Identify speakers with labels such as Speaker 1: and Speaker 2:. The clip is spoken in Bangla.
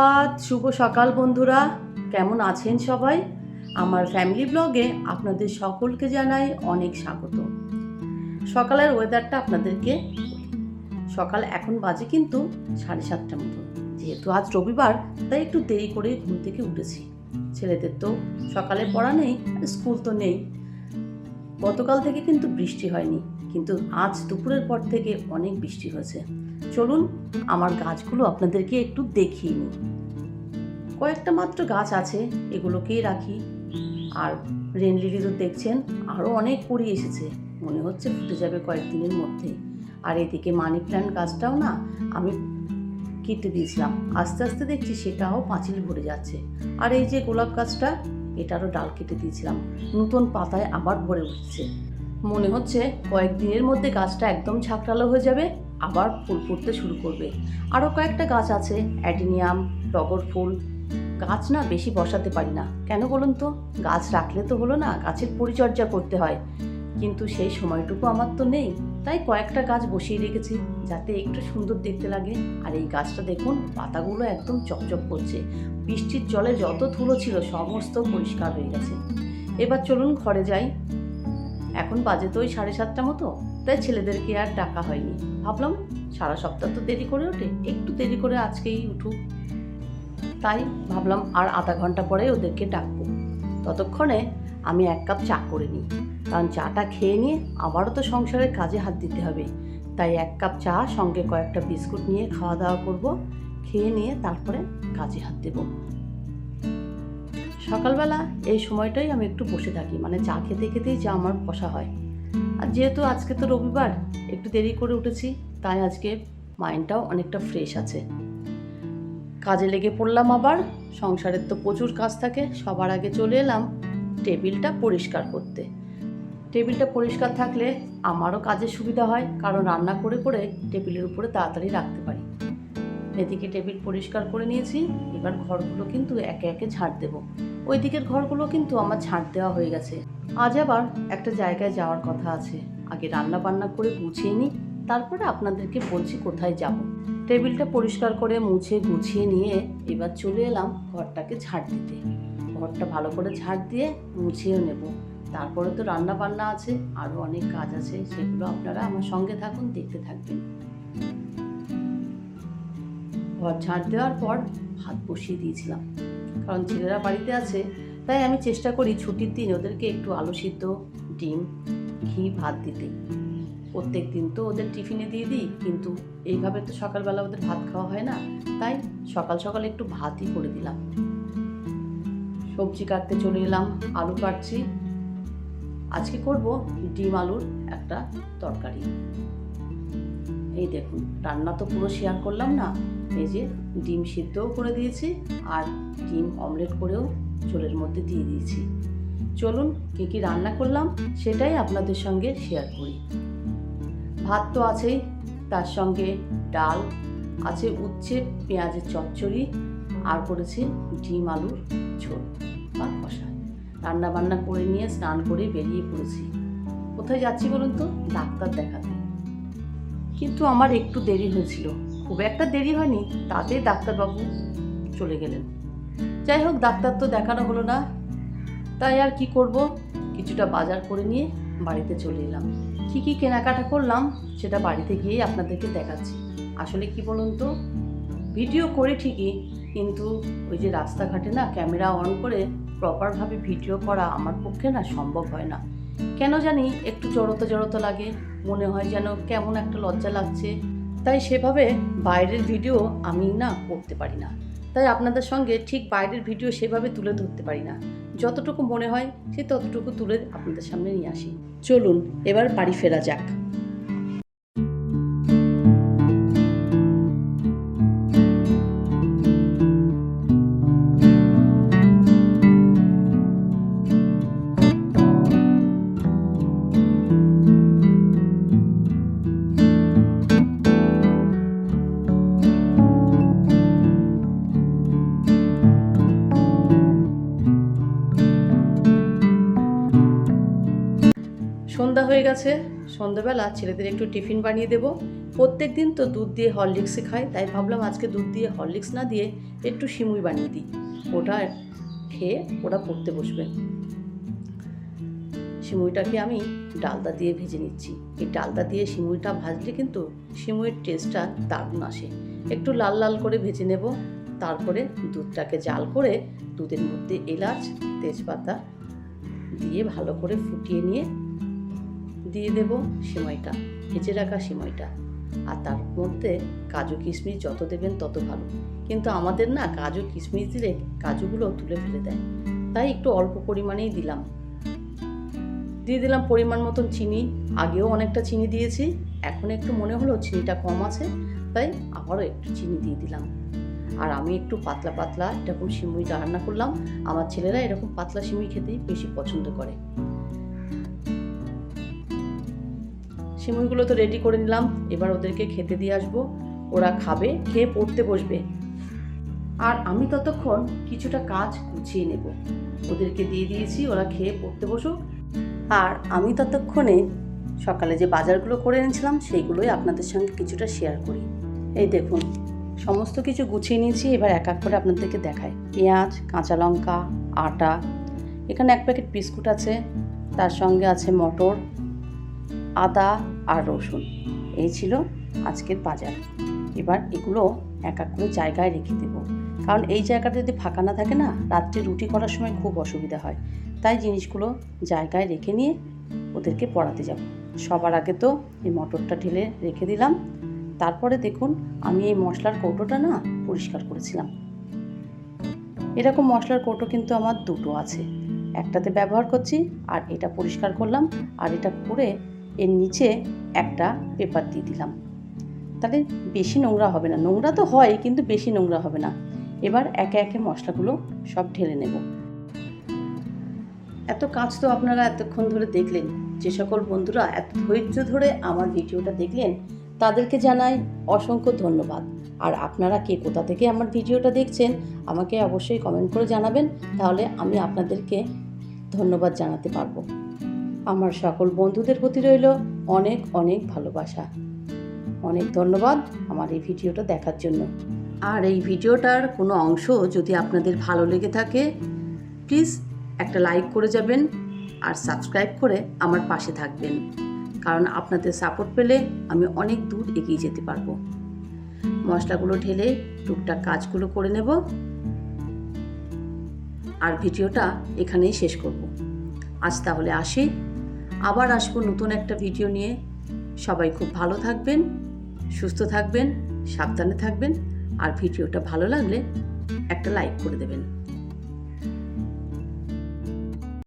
Speaker 1: সুপ্রভাত শুভ সকাল বন্ধুরা। কেমন আছেন সবাই? আমার ফ্যামিলি ব্লগে আপনাদের সকলকে জানাই অনেক স্বাগত। সকালের ওয়েদারটা আপনাদেরকে সকাল এখন বাজে কিন্তু সাড়ে সাতটার মতো। যেহেতু আজ রবিবার, তাই একটু দেরি করে ঘুম থেকে উঠেছি। ছেলেদের তো সকালে পড়া নেই, স্কুল তো নেই। গতকাল থেকে কিন্তু বৃষ্টি হয়নি, কিন্তু আজ দুপুরের পর থেকে অনেক বৃষ্টি হয়েছে। চলুন, আমার গাছগুলো আপনাদেরকে একটু দেখিয়ে নিই। কয়েকটা মাত্র গাছ আছে, এগুলোকেই রাখি। আর রেন লিলি তো দেখছেন আরও অনেক পরি এসেছে, মনে হচ্ছে ফুটে যাবে কয়েকদিনের মধ্যে আর এদিকে মানি প্ল্যান্ট গাছটাও না, আমি কেটে দিয়েছিলাম, আস্তে আস্তে দেখছি সেটাও পাঁচিল ভরে যাচ্ছে। আর এই যে গোলাপ গাছটা, এটারও ডাল কেটে দিয়েছিলাম, নতুন পাতায় আবার ভরে উঠছে। মনে হচ্ছে কয়েকদিনের মধ্যে গাছটা একদম ঝাঁকড়ালো হয়ে যাবে, আবার ফুল ফুটতে শুরু করবে। আরও কয়েকটা গাছ আছে, অ্যাডিনিয়াম, টগর ফুল গাছ না বেশি বসাতে পারি না। কেন বলুন তো? গাছ রাখলে তো হলো না, গাছের পরিচর্যা করতে হয়। কিন্তু সেই সময়টুকু আমার তো নেই। তাই কয়েকটা গাছ বসিয়ে রেখেছি, যাতে একটু সুন্দর দেখতে লাগে। আর এই গাছটা দেখুন, পাতাগুলো একদম চকচক করছে। বৃষ্টির জলে যত ধুলো ছিল, সমস্ত পরিষ্কার হয়ে গেছে। এবার চলুন ঘরে যাই। এখন বাজে তো ওই সাড়ে সাতটা মতো। তাই ছেলেদেরকে আর ডাকা হয়নি। ভাবলাম সারা সপ্তাহ তো দেরি করে ওঠে, একটু দেরি করে আজকেই উঠুক। তাই ভাবলাম আর আধা ঘণ্টা পরে ওদেরকে ডাকবো। ততক্ষণে আমি এক কাপ চা করে নিই। কারণ চাটা খেয়ে নিয়ে আবারও তো সংসারের কাজে হাত দিতে হবে। তাই এক কাপ চা, সঙ্গে কয়েকটা বিস্কুট নিয়ে খাওয়া দাওয়া করব। খেয়ে নিয়ে তারপরে কাজে হাত দেব। সকালবেলা এই সময়টাই আমি একটু বসে থাকি। মানে চা খেতে খেতেই যা আমার বসা হয়। আর যেহেতু আজকে তো রবিবার, একটু দেরি করে উঠেছি, তাই আজকে মাইন্ডটাও অনেকটা ফ্রেশ আছে। কাজে লেগে পড়লাম আবার। সংসারের তো প্রচুর কাজ থাকে, সবার আগে চলে এলাম টেবিলটা পরিষ্কার করতে। টেবিলটা পরিষ্কার থাকলে আমারও কাজের সুবিধা হয়, কারণ রান্না করে করে টেবিলের উপরে তাড়াতাড়ি রাখতে পারি। এদিকে টেবিল পরিষ্কার করে নিয়েছি, এবার ঘরগুলো কিন্তু একে একে ঝাড় দেবো। ওই দিকের ঘরগুলো কিন্তু আমার ঝাড় দেওয়া হয়ে গেছে। আজ আবার একটা জায়গায় যাওয়ার কথা আছে। আগে রান্না বান্না করে গুছিয়ে নিই, তারপরে আপনাদেরকে বলছি কোথায় যাব। টেবিলটা পরিষ্কার করে মুছে গুছিয়ে নিয়ে এবার চলে এলাম ঘরটাকে ঝাড় দিতে। ঘরটা ভালো করে ঝাড় দিয়ে মুছিয়েও নেব। তারপরে তো রান্না বান্না আছে আরও অনেক কাজ আছে, সেগুলো আপনারা আমার সঙ্গে থাকুন, দেখতে থাকবেন। ঘর ঝাড় দেওয়ার পর ভাত বসিয়ে দিয়েছিলাম। কারণ ছেলেরা বাড়িতে আছে, তাই আমি চেষ্টা করি ছুটির দিন ওদেরকে একটু আলু সিদ্ধ, ডিম, ঘি, ভাত দিতে। প্রত্যেক দিন তো ওদের টিফিনে দিয়ে দিই, কিন্তু এইভাবে তো সকালবেলা ওদের ভাত খাওয়া হয় না। তাই সকাল সকাল একটু ভাতই করে দিলাম। সবজি কাটতে চলে এলাম, আলু কাটছি। আজকে করব ডিম আলুর একটা তরকারি। এই দেখুন, রান্না তো পুরো শেয়ার করলাম না। এই যে ডিম সিদ্ধও করে দিয়েছি আর ডিম অমলেট করেও ঝোলের মধ্যে দিয়ে দিয়েছি। চলুন কী কী রান্না করলাম সেটাই আপনাদের সঙ্গে শেয়ার করি। ভাত তো আছেই, তার সঙ্গে ডাল, আছে উচ্ছে পেঁয়াজের চচ্চড়ি, আর করেছে ডিম আলুর ঝোল বা কষা রান্না বান্না করে নিয়ে স্নান করে বেরিয়ে পড়েছি। কোথায় যাচ্ছি বলুন তো? ডাক্তার দেখাতে। কিন্তু আমার একটু দেরি হয়েছিল। খুব একটা দেরি হয়নি, তাতে ডাক্তারবাবু চলে গেলেন। যাই হোক, ডাক্তার তো দেখানো হলো না। তাই আর কি করব? কিছুটা বাজার করে নিয়ে বাড়িতে চলে এলাম। কী কী কেনাকাটা করলাম সেটা বাড়িতে গিয়েই আপনাদেরকে দেখাচ্ছি। আসলে কি বলুন তো? ভিডিও করে ঠিকই, কিন্তু ওই যে রাস্তাঘাটে না ক্যামেরা অন করে প্রপারভাবে ভিডিও করা আমার পক্ষে না সম্ভব হয় না। কেন জানি একটু জড়তো জড়তো লাগে, মনে হয় যেন কেমন একটা লজ্জা লাগছে। তাই সেভাবে বাইরের ভিডিও আমি না করতে পারি না। তাই আপনাদের সঙ্গে ঠিক বাইরের ভিডিও সেভাবে তুলে ধরতে পারি না। যতটুকু মনে হয়, সে ততটুকু তুলে আপনাদের সামনে নিয়ে আসি। চলুন, এবার বাড়ি ফেরা যাক। গেছে সন্ধ্যাবেলা ছেলেদের একটু টিফিন বানিয়ে দেব। প্রত্যেক দিন তো দুধ দিয়ে হরলিক্সে খাই, তাই ভাবলাম আজকে দুধ দিয়ে হরলিক্স না দিয়ে একটু সিমুই বানিয়ে দিই। ওটা খেয়ে ওরা পড়তে বসবে। সিমুইটাকে আমি ডালদা দিয়ে ভেজে নিচ্ছি। এই ডালদা দিয়ে সিমুইটা ভাজলে কিন্তু সিমুইয়ের টেস্টটা দারুণ আসে। একটু লাল লাল করে ভেজে নেব, তারপরে দুধটাকে জাল করে দুধের মধ্যে এলাচ, তেজপাতা দিয়ে ভালো করে ফুটিয়ে নিয়ে দিয়ে দেব সিমাইটা, ভেজে রাখা সিমাইটা। আর তার মধ্যে কাজু কিশমিশ যত দেবেন তত ভালো। কিন্তু আমাদের না কাজু কিশমিশ দিলে কাজুগুলো তুলে ফেলে দেয়। তাই একটু অল্প পরিমাণেই দিলাম। দিয়ে দিলাম পরিমাণ মতন চিনি। আগেও অনেকটা চিনি দিয়েছি, এখন একটু মনে হলো চিনিটা কম আছে, তাই আবারও একটু চিনি দিয়ে দিলাম। আর আমি একটু পাতলা পাতলা, এরকম সিমুইটা রান্না করলাম। আমার ছেলেরা এরকম পাতলা সিমুই খেতেই বেশি পছন্দ করে। সিমুইগুলো তো রেডি করে নিলাম। এবার ওদেরকে খেতে দিয়ে আসব। ওরা খাবে, খেয়ে পড়তে বসবে। আর আমি ততক্ষণ কিছুটা কাজ গুছিয়ে নেব। ওদেরকে দিয়ে দিয়েছি, ওরা খেয়ে পড়তে বসুক। আর আমি ততক্ষণে সকালে যে বাজারগুলো করে এনেছিলাম, সেইগুলোই আপনাদের সঙ্গে কিছুটা শেয়ার করি। এই দেখুন, সমস্ত কিছু গুছিয়ে নিয়েছি। এবার এক এক করে আপনাদেরকে দেখাই। পেঁয়াজ, কাঁচা লঙ্কা, আটা। এখানে এক প্যাকেট বিস্কুট আছে। তার সঙ্গে আছে মটর। আদা আর রসুন। এই ছিল আজকের বাজার। এবার এগুলো এক এক করে জায়গায় রেখে দেব। কারণ এই জায়গাটা যদি ফাঁকা না থাকে না, রাত্রে রুটি করার সময় খুব অসুবিধা হয়। তাই জিনিসগুলো জায়গায় রেখে নিয়ে ওদেরকে পড়াতে যাব। সবার আগে তো এই মটরটা ঢেলে রেখে দিলাম। তারপরে দেখুন, আমি এই মশলার কৌটোটা না পরিষ্কার করেছিলাম। এরকম মশলার কৌটো কিন্তু আমার দুটো আছে। একটাতে ব্যবহার করছি, আর এটা পরিষ্কার করলাম, আর এটা করে এর নিচে একটা পেপার দিয়ে দিলাম। তাহলে বেশি নোংরা হবে না। নোংরা তো হয়, কিন্তু বেশি নোংরা হবে না। এবার একে একে মশলাগুলো সব ঢেলে নেব। এত কাজ তো আপনারা এতক্ষণ ধরে দেখলেন। যে সকল বন্ধুরা এত ধৈর্য ধরে আমার ভিডিওটা দেখলেন, তাদেরকে জানাই অসংখ্য ধন্যবাদ। আর আপনারা কে, কোথা থেকে আমার ভিডিওটা দেখছেন, আমাকে অবশ্যই কমেন্ট করে জানাবেন। তাহলে আমি আপনাদেরকে ধন্যবাদ জানাতে পারব। আমার সকল বন্ধুদের প্রতি রইল অনেক অনেক ভালোবাসা। অনেক ধন্যবাদ আমার এই ভিডিওটা দেখার জন্য। আর এই ভিডিওটার কোনো অংশ যদি আপনাদের ভালো লেগে থাকে প্লিজ একটা লাইক করে যাবেন আর সাবস্ক্রাইব করে আমার পাশে থাকবেন। কারণ আপনাদের সাপোর্ট পেলে আমি অনেক দূর এগিয়ে যেতে পারব। মশলাগুলো ঢেলে টুকটাক কাজগুলো করে নেব। আর ভিডিওটা এখানেই শেষ করব। আজ তাহলে আসি। আবার আসব নতুন একটা ভিডিও নিয়ে। সবাই খুব ভালো থাকবেন, সুস্থ থাকবেন, সাবধানে থাকবেন, আর ভিডিওটা ভালো লাগলে একটা লাইক করে দেবেন।